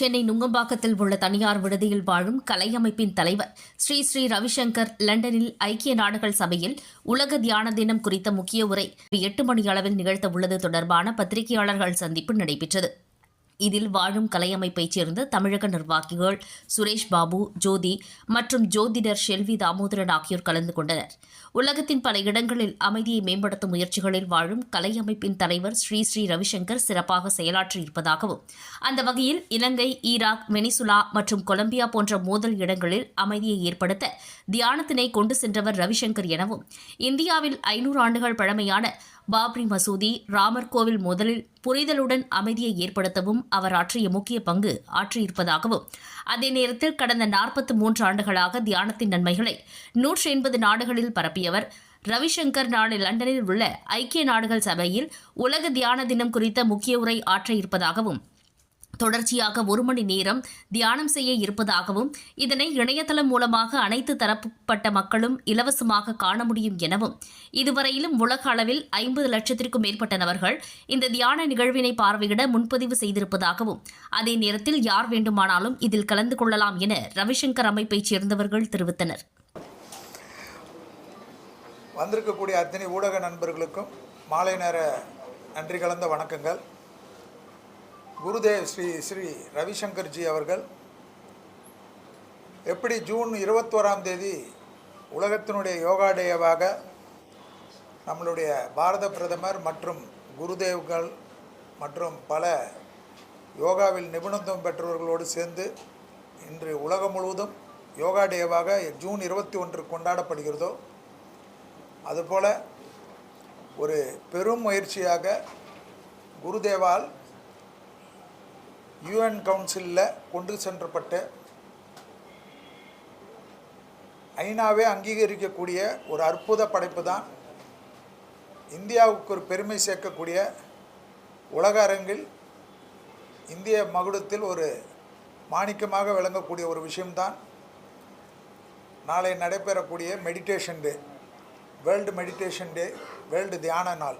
சென்னை நுங்கம்பாக்கத்தில் உள்ள தனியார் விடுதியில் வாழும் கலையமைப்பின் தலைவர் ஸ்ரீ ஸ்ரீ ரவிசங்கர் லண்டனில் ஐக்கிய நாடுகள் சபையில் உலக தியான தினம் குறித்த முக்கிய உரை எட்டு மணி அளவில் நிகழ்த்த உள்ளது தொடர்பான பத்திரிகையாளர்கள் சந்திப்பு நடைபெற்றது. இதில் வாழும் கலையமைப்பைச் சேர்ந்த தமிழக நிர்வாகிகள் சுரேஷ் பாபு ஜோதி மற்றும் ஜோதிடர் ஷெல்வி தாமோதரன் ஆகியோர் கலந்து கொண்டனர். உலகத்தின் பல இடங்களில் அமைதியை மேம்படுத்தும் முயற்சிகளில் வாழும் கலையமைப்பின் தலைவர் ஸ்ரீ ஸ்ரீ ரவிசங்கர் சிறப்பாக செயலாற்றியிருப்பதாகவும் அந்த வகையில் இலங்கை ஈராக் வெனிசுலா மற்றும் கொலம்பியா போன்ற மோதல் இடங்களில் அமைதியை ஏற்படுத்த தியானத்தினை கொண்டு சென்றவர் ரவிசங்கர் எனவும் இந்தியாவில் ஐநூறு ஆண்டுகள் பழமையான பாப்ரி மசூதி ராமர் கோவில் முதலில் புரிதலுடன் அமைதியை ஏற்படுத்தவும் அவர் ஆற்றிய முக்கிய பங்கு ஆற்றியிருப்பதாகவும் அதே நேரத்தில் கடந்த நாற்பத்தி மூன்று ஆண்டுகளாக தியானத்தின் நன்மைகளை நூற்றி எண்பது நாடுகளில் பரப்பியவர். ரவிசங்கர் நாளை லண்டனில் உள்ள ஐக்கிய நாடுகள் சபையில் உலக தியான தினம் குறித்த முக்கிய உரை ஆற்ற இருப்பதாகவும் தொடர்ச்சியாக ஒரு மணி நேரம் தியானம் செய்ய இருப்பதாகவும் இதனை இணையதளம் மூலமாக அனைத்து தரப்பட்ட மக்களும் இலவசமாக காண முடியும் எனவும் இதுவரையிலும் உலக அளவில் ஐம்பது லட்சத்திற்கும் மேற்பட்ட நபர்கள் இந்த தியான நிகழ்வினை பார்வையிட முன்பதிவு செய்திருப்பதாகவும் அதே நேரத்தில் யார் வேண்டுமானாலும் இதில் கலந்து கொள்ளலாம் என ரவிசங்கர் அமைப்பைச் சேர்ந்தவர்கள் தெரிவித்தனர். வந்திருக்கக்கூடிய அத்தனை ஊடக நண்பர்களுக்கும் மாலை நேர நன்றி கலந்த வணக்கங்கள். குருதேவ் ஸ்ரீ ஸ்ரீ ரவிசங்கர்ஜி அவர்கள் எப்படி ஜூன் இருபத்தோராம் தேதி உலகத்தினுடைய யோகா டேவாக நம்மளுடைய பாரத பிரதமர் மற்றும் குருதேவ்கள் மற்றும் பல யோகாவில் நிபுணத்துவம் பெற்றவர்களோடு சேர்ந்து இன்று உலகம் முழுவதும் யோகா டேவாக ஜூன் இருபத்தி ஒன்று கொண்டாடப்படுகிறதோ அதுபோல் ஒரு பெரும் முயற்சியாக குருதேவால் யூஎன் கவுன்சிலில் கொண்டு சென்றப்பட்ட ஐநாவே அங்கீகரிக்கக்கூடிய ஒரு அற்புத படைப்பு தான் இந்தியாவுக்கு ஒரு பெருமை சேர்க்கக்கூடிய உலக அரங்கில் இந்திய மகுடத்தில் ஒரு மாணிக்கமாக விளங்கக்கூடிய ஒரு விஷயம்தான் நாளை நடைபெறக்கூடிய meditation day world meditation day world தியான நாள்.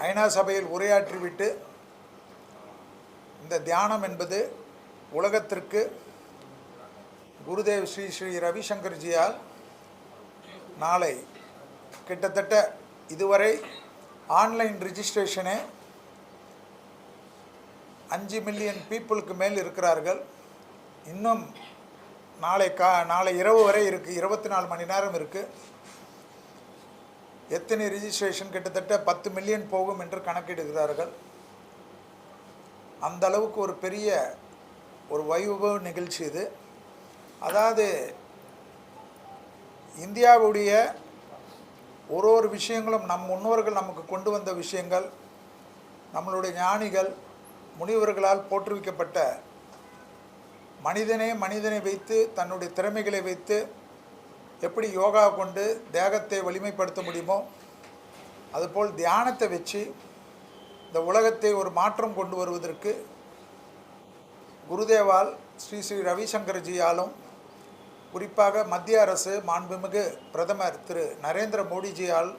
ஐநா சபையில் உரையாற்றிவிட்டு இந்த தியானம் என்பது உலகத்திற்கு குருதேவ் ஸ்ரீ ஸ்ரீ ரவிசங்கர்ஜியால் நாளை கிட்டத்தட்ட இதுவரை ஆன்லைன் ரிஜிஸ்ட்ரேஷனே அஞ்சு மில்லியன் பீப்புளுக்கு மேல் இருக்கிறார்கள். இன்னும் நாளை கா நாளை இரவு வரை இருக்குது இருபத்தி நாலு மணி நேரம் இருக்குது எத்தனை ரிஜிஸ்ட்ரேஷன் கிட்டத்தட்ட பத்து மில்லியன் போகும் என்று கணக்கிடுகிறார்கள். அந்த அளவுக்கு ஒரு பெரிய ஒரு வைபவ நிகழ்ச்சி இது. அதாவது இந்தியாவுடைய ஒரு ஒரு விஷயங்களும் நம் முன்னோர்கள் நமக்கு கொண்டு வந்த விஷயங்கள் நம்மளுடைய ஞானிகள் முனிவர்களால் போற்றுவிக்கப்பட்ட மனிதனே மனிதனை வைத்து தன்னுடைய திறமைகளை வைத்து எப்படி யோகா கொண்டு தேகத்தை வலிமைப்படுத்த முடியுமோ அதுபோல் தியானத்தை வச்சு இந்த உலகத்தை ஒரு மாற்றம் கொண்டு வருவதற்கு குருதேவால் ஸ்ரீ ஸ்ரீ ரவிசங்கர்ஜியாலும் குறிப்பாக மத்திய அரசு மாண்புமிகு பிரதமர் திரு நரேந்திர மோடிஜியால்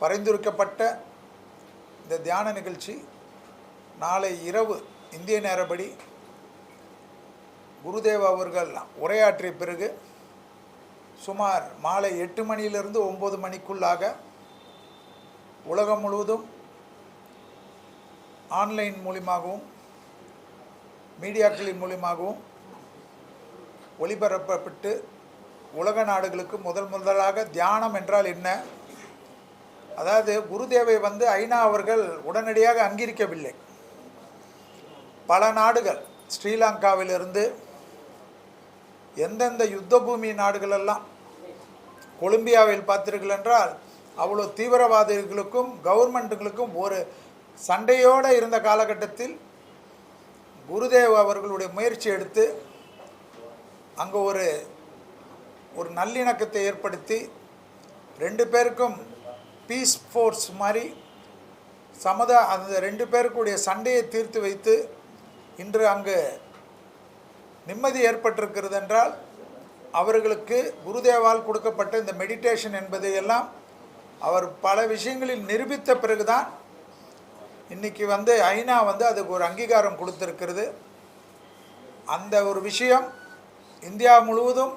பரிந்துரைக்கப்பட்ட இந்த தியான நிகழ்ச்சி நாளை இரவு இந்திய நேரப்படி குருதேவ் அவர்கள் உரையாற்றிய பிறகு சுமார் மாலை எட்டு மணியிலிருந்து ஒம்பது மணிக்குள்ளாக உலகம் முழுவதும் ஆன்லைன் மூலியமாகவும் மீடியாக்களின் மூலியமாகவும் ஒளிபரப்பப்பட்டு உலக நாடுகளுக்கு முதல் முதலாக தியானம் என்றால் என்ன? அதாவது குருதேவை வந்து ஐநா அவர்கள் உடனடியாக அங்கீகரிக்கவில்லை. பல நாடுகள் ஸ்ரீலங்காவிலிருந்து எந்தெந்த யுத்த பூமி நாடுகளெல்லாம் கொலம்பியாவில் பார்த்தீர்கள் என்றால் அவ்வளோ தீவிரவாதிகளுக்கும் கவர்மெண்ட்டுகளுக்கும் ஒரு சண்டையோடு இருந்த காலகட்டத்தில் குருதேவ் அவர்களுடைய முயற்சி எடுத்து அங்கே ஒரு ஒரு நல்லிணக்கத்தை ஏற்படுத்தி ரெண்டு பேருக்கும் பீஸ் ஃபோர்ஸ் மாதிரி சமத அந்த ரெண்டு பேருக்குடைய சண்டையை தீர்த்து வைத்து இன்று அங்கு நிம்மதி ஏற்பட்டிருக்கிறது என்றால் அவர்களுக்கு குருதேவால் கொடுக்கப்பட்ட இந்த மெடிடேஷன் என்பதையெல்லாம் அவர் பல விஷயங்களில் நிரூபித்த பிறகுதான் இன்றைக்கி வந்து ஐநா வந்து அதுக்கு ஒரு அங்கீகாரம் கொடுத்துருக்கிறது. அந்த ஒரு விஷயம் இந்தியா முழுவதும்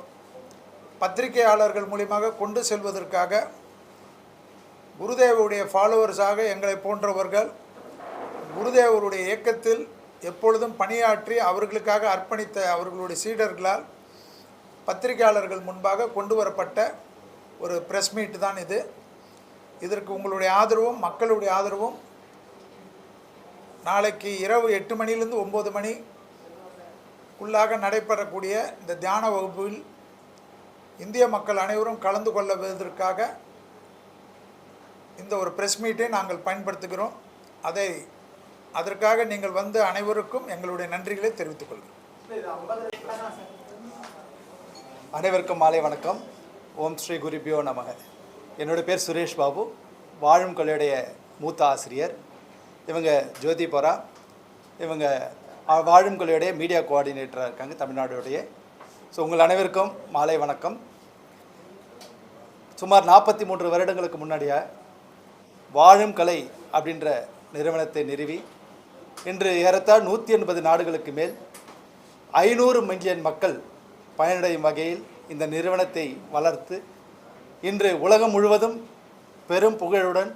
பத்திரிகையாளர்கள் மூலியமாக கொண்டு செல்வதற்காக குருதேவருடைய ஃபாலோவர்ஸாக எங்களை போன்றவர்கள் குருதேவருடைய இயக்கத்தில் எப்பொழுதும் பணியாற்றி அவர்களுக்காக அர்ப்பணித்த அவர்களுடைய சீடர்களால் பத்திரிகையாளர்கள் முன்பாக கொண்டு வரப்பட்ட ஒரு ப்ரெஸ் மீட் தான் இது. இதற்கு உங்களுடைய ஆதரவும் மக்களுடைய ஆதரவும் நாளைக்கு இரவு எட்டு மணிலேருந்து ஒம்பது மணி உள்ளாக நடைபெறக்கூடிய இந்த தியான வகுப்பில் இந்திய மக்கள் அனைவரும் கலந்து கொள்வதற்காக இந்த ஒரு ப்ரெஸ் மீட்டை நாங்கள் பயன்படுத்துகிறோம். அதை அதற்காக நீங்கள் வந்து அனைவருக்கும் எங்களுடைய நன்றிகளை தெரிவித்துக் கொள்கிறோம். அனைவருக்கும் மாலை வணக்கம். ஓம் ஸ்ரீ குருபியோ நமக. என்னோட பேர் சுரேஷ் பாபு. வாழும் கலையுடைய மூத்த ஆசிரியர். இவங்க ஜோதி போரா இவங்க வாழும் கலையுடைய மீடியா கோஆர்டினேட்டராக இருக்காங்க தமிழ்நாடுடைய. ஸோ உங்கள் அனைவருக்கும் மாலை வணக்கம். சுமார் நாற்பத்தி மூன்று வருடங்களுக்கு முன்னாடியே வாழும் கலை அப்படின்ற நிறுவனத்தை நிறுவி இன்று ஏறத்தாழ் நூற்றி எண்பது நாடுகளுக்கு மேல் ஐநூறு மில்லியன் மக்கள் பயனடையும் வகையில் இந்த நிறுவனத்தை வளர்த்து இன்று உலகம் முழுவதும் பெரும் புகழுடன்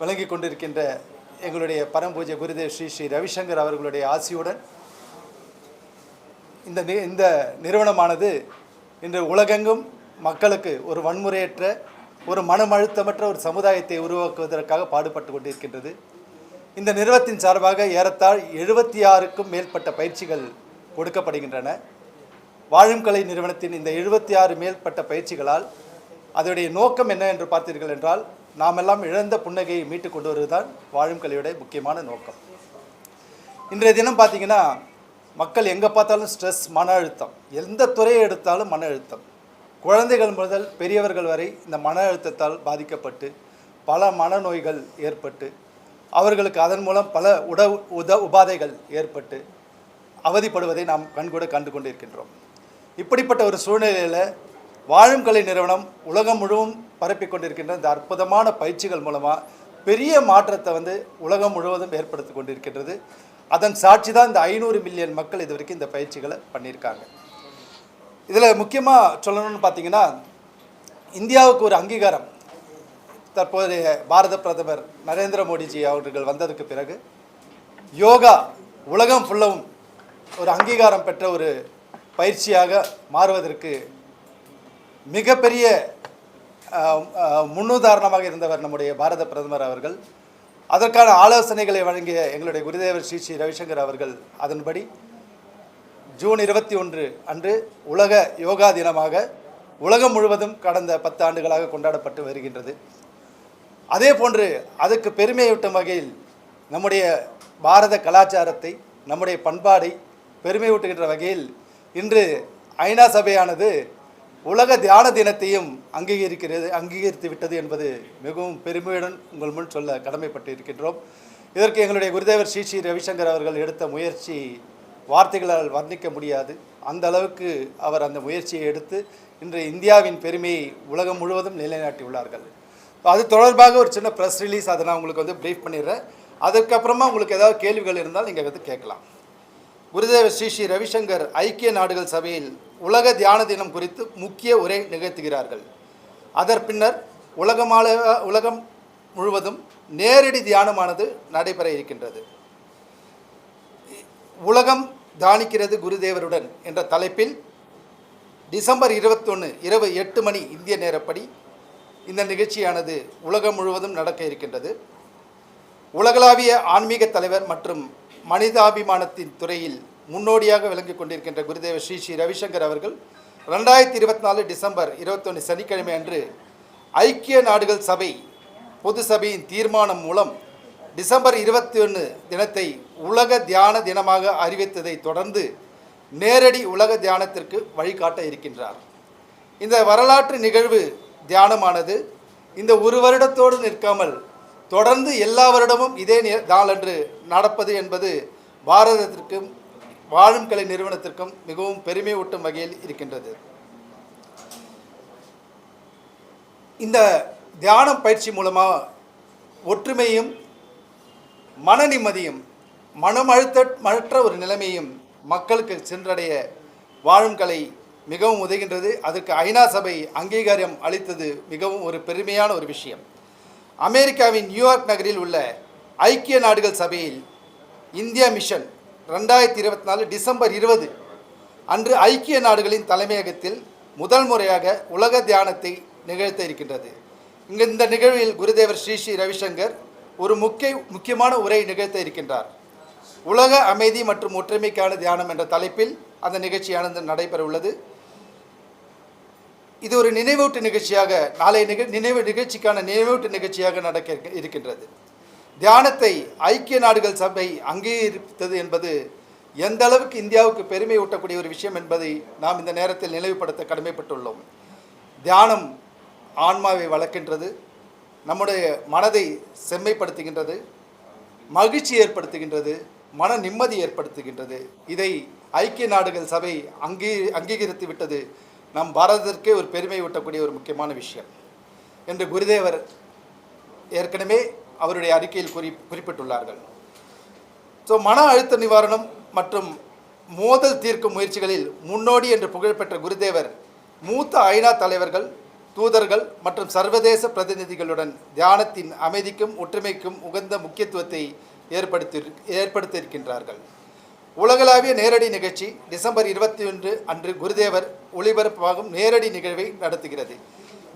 விளங்கி கொண்டிருக்கின்ற எங்களுடைய பரம்பூஜை குருதேவ் ஸ்ரீ ஸ்ரீ ரவிசங்கர் அவர்களுடைய ஆசியுடன் இந்த நி இந்த நிறுவனமானது இன்று உலகெங்கும் மக்களுக்கு ஒரு வன்முறையற்ற ஒரு மனமழுத்தமற்ற ஒரு சமுதாயத்தை உருவாக்குவதற்காக பாடுபட்டு கொண்டிருக்கின்றது. இந்த நிறுவனத்தின் சார்பாக ஏறத்தாழ் எழுபத்தி ஆறுக்கும் மேற்பட்ட பயிற்சிகள் கொடுக்கப்படுகின்றன. வாழும் கலை நிறுவனத்தின் இந்த எழுபத்தி ஆறு மேற்பட்ட பயிற்சிகளால் அதனுடைய நோக்கம் என்ன என்று பார்த்தீர்கள் என்றால் நாமெல்லாம் இழந்த புன்னகையை மீட்டு கொண்டு வருவதுதான் வாழும் கலையுடைய முக்கியமான நோக்கம். இன்றைய தினம் பார்த்தீங்கன்னா மக்கள் எங்கே பார்த்தாலும் ஸ்ட்ரெஸ் மன அழுத்தம். எந்த துறையை எடுத்தாலும் மன அழுத்தம். குழந்தைகள் முதல் பெரியவர்கள் வரை இந்த மன அழுத்தத்தால் பாதிக்கப்பட்டு பல மனநோய்கள் ஏற்பட்டு அவர்களுக்கு அதன் மூலம் பல உட உத உபாதைகள் ஏற்பட்டு அவதிப்படுவதை நாம் கண்கூட கண்டு கொண்டிருக்கின்றோம். இப்படிப்பட்ட ஒரு சூழ்நிலையில் வாழும் கலை நிறுவனம் உலகம் முழுவதும் பரப்பி கொண்டிருக்கின்ற இந்த அற்புதமான பயிற்சிகள் மூலமாக பெரிய மாற்றத்தை வந்து உலகம் முழுவதும் ஏற்படுத்தி கொண்டிருக்கின்றது. அதன் சாட்சி தான் இந்த ஐநூறு மில்லியன் மக்கள் இது வரைக்கும் இந்த பயிற்சிகளை பண்ணியிருக்காங்க. இதில் முக்கியமாக சொல்லணும்னு பார்த்தீங்கன்னா இந்தியாவுக்கு ஒரு அங்கீகாரம். தற்போதைய பாரத பிரதமர் நரேந்திர மோடிஜி அவர்கள் வந்ததுக்கு பிறகு யோகா உலகம் ஃபுல்லவும் ஒரு அங்கீகாரம் பெற்ற ஒரு பயிற்சியாக மாறுவதற்கு மிகப்பெரிய முன்னுதாரணமாக இருந்தவர் நம்முடைய பாரத பிரதமர் அவர்கள். அதற்கான ஆலோசனைகளை வழங்கிய எங்களுடைய குருதேவர் ஸ்ரீ ஸ்ரீ ரவிசங்கர் அவர்கள் அதன்படி ஜூன் இருபத்தி ஒன்று அன்று உலக யோகா தினமாக உலகம் முழுவதும் கடந்த பத்து ஆண்டுகளாக கொண்டாடப்பட்டு வருகின்றது. அதே போன்று அதுக்கு பெருமையூட்டும் வகையில் நம்முடைய பாரத கலாச்சாரத்தை நம்முடைய பண்பாடை பெருமையூட்டுகின்ற வகையில் இன்று ஐநா சபையானது உலக தியான தினத்தையும் அங்கீகரிக்கிறது அங்கீகரித்து விட்டது என்பது மிகவும் பெருமையுடன் உங்கள் முன் சொல்ல கடமைப்பட்டு இருக்கின்றோம் இதற்கு எங்களுடைய குருதேவர் ஸ்ரீ ஸ்ரீ ரவிசங்கர் அவர்கள் எடுத்த முயற்சி வார்த்தைகளால் வர்ணிக்க முடியாது. அந்த அளவுக்கு அவர் அந்த முயற்சியை எடுத்து இன்று இந்தியாவின் பெருமையை உலகம் முழுவதும் நிலைநாட்டியுள்ளார்கள். அது தொடர்பாக ஒரு சின்ன ப்ரெஸ் ரிலீஸ் அதை நான் உங்களுக்கு வந்து ப்ரீஃப் பண்ணிடுறேன். அதுக்கப்புறமா உங்களுக்கு ஏதாவது கேள்விகள் இருந்தால் நீங்கள் வந்து கேட்கலாம். குருதேவ ஸ்ரீ ஸ்ரீ ரவிசங்கர் ஐக்கிய நாடுகள் சபையில் உலக தியான தினம் குறித்து முக்கிய உரை நிகழ்த்துகிறார்கள். அதன் பின்னர் உலகமால உலகம் முழுவதும் நேரடி தியானமானது நடைபெற இருக்கின்றது. உலகம் தானிக்கிறது குருதேவருடன் என்ற தலைப்பில் டிசம்பர் இருபத்தொன்று இரவு எட்டு மணி இந்திய நேரப்படி இந்த நிகழ்ச்சியானது உலகம் முழுவதும் நடக்க இருக்கின்றது. உலகளாவிய ஆன்மீக தலைவர் மற்றும் மனிதாபிமானத்தின் துறையில் முன்னோடியாக விளங்கிக் கொண்டிருக்கின்ற குருதேவ ஸ்ரீ ஸ்ரீ ரவிசங்கர் அவர்கள் ரெண்டாயிரத்தி இருபத்தி நாலு டிசம்பர் இருபத்தொன்று சனிக்கிழமை அன்று ஐக்கிய நாடுகள் சபை பொது சபையின் தீர்மானம் மூலம் டிசம்பர் இருபத்தி ஒன்று தினத்தை உலக தியான தினமாக அறிவித்ததை தொடர்ந்து நேரடி உலக தியானத்திற்கு வழிகாட்ட இருக்கின்றார். இந்த வரலாற்று நிகழ்வு தியானமானது இந்த ஒரு வருடத்தோடு நிற்காமல் தொடர்ந்து எல்லா வருடமும் இதே நே- நாளன்று நடப்பது என்பது பாரதத்திற்கும் வாழும் கலை நிறுவனத்திற்கும் மிகவும் பெருமை ஊட்டும் வகையில் இருக்கின்றது. இந்த தியானம் பயிற்சி மூலமாக ஒற்றுமையும் மன நிம்மதியும் மனம் அழுத்த மற்ற ஒரு நிலைமையும் மக்களுக்கு சென்றடைய வாழும் கலை மிகவும் உதவுகின்றது. அதற்கு ஐநா சபை அங்கீகாரம் அளித்தது மிகவும் ஒரு பெருமையான ஒரு விஷயம். அமெரிக்காவின் நியூயார்க் நகரில் உள்ள ஐக்கிய நாடுகள் சபையில் இந்தியா மிஷன் ரெண்டாயிரத்தி இருபத்தி நாலு டிசம்பர் இருபது அன்று ஐக்கிய நாடுகளின் தலைமையகத்தில் முதல் முறையாக உலக தியானத்தை நிகழ்த்த இருக்கின்றது. இங்கு இந்த நிகழ்வில் குருதேவர் ஸ்ரீ ஸ்ரீ ரவிசங்கர் ஒரு முக்கிய முக்கியமான உரை நிகழ்த்த இருக்கின்றார். உலக அமைதி மற்றும் ஒற்றுமைக்கான தியானம் என்ற தலைப்பில் அந்த நிகழ்ச்சியானது நடைபெற உள்ளது இது ஒரு நினைவூட்டு நிகழ்ச்சியாக நாளைய நிக நினைவு நிகழ்ச்சிக்கான நினைவூட்டு நிகழ்ச்சியாக நடக்க இருக்கின்றது. தியானத்தை ஐக்கிய நாடுகள் சபை அங்கீகரித்தது என்பது எந்த அளவுக்கு இந்தியாவுக்கு பெருமை ஊட்டக்கூடிய ஒரு விஷயம் என்பதை நாம் இந்த நேரத்தில் நினைவுபடுத்த கடமைப்பட்டுள்ளோம். தியானம் ஆன்மாவை வளர்க்கின்றது நம்முடைய மனதை செம்மைப்படுத்துகின்றது மகிழ்ச்சி ஏற்படுத்துகின்றது மன நிம்மதி ஏற்படுத்துகின்றது. இதை ஐக்கிய நாடுகள் சபை அங்கீ அங்கீகரித்து விட்டது நம் பாரதத்திற்கே ஒரு பெருமை ஊட்டக்கூடிய ஒரு முக்கியமான விஷயம். என்று குருதேவர் ஏற்கனவே அவருடைய அறிக்கையில் குறி குறிப்பிட்டுள்ளார்கள். ஸோ மன அழுத்த நிவாரணம் மற்றும் மோதல் தீர்க்கும் முயற்சிகளில் முன்னோடி என்று புகழ்பெற்ற குருதேவர் மூத்த ஐநா தலைவர்கள் தூதர்கள் மற்றும் சர்வதேச பிரதிநிதிகளுடன் தியானத்தின் அமைதிக்கும் ஒற்றுமைக்கும் உகந்த முக்கியத்துவத்தை ஏற்படுத்தி ஏற்படுத்தியிருக்கின்றார்கள். உலகளாவிய நேரடி நிகழ்ச்சி டிசம்பர் இருபத்தி ஒன்று அன்று குருதேவர் ஒளிபரப்பாகும் நேரடி நிகழ்வை நடத்துகிறது.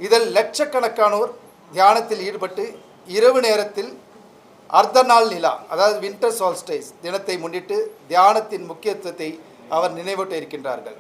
இதில் லட்சக்கணக்கானோர் தியானத்தில் ஈடுபட்டு இரவு நேரத்தில் அர்த்த நாள் நிலா அதாவது வின்டர் சால்ஸ்டைஸ் தினத்தை முன்னிட்டு தியானத்தின் முக்கியத்துவத்தை அவர் நினைவூட்ட இருக்கின்றார்கள்.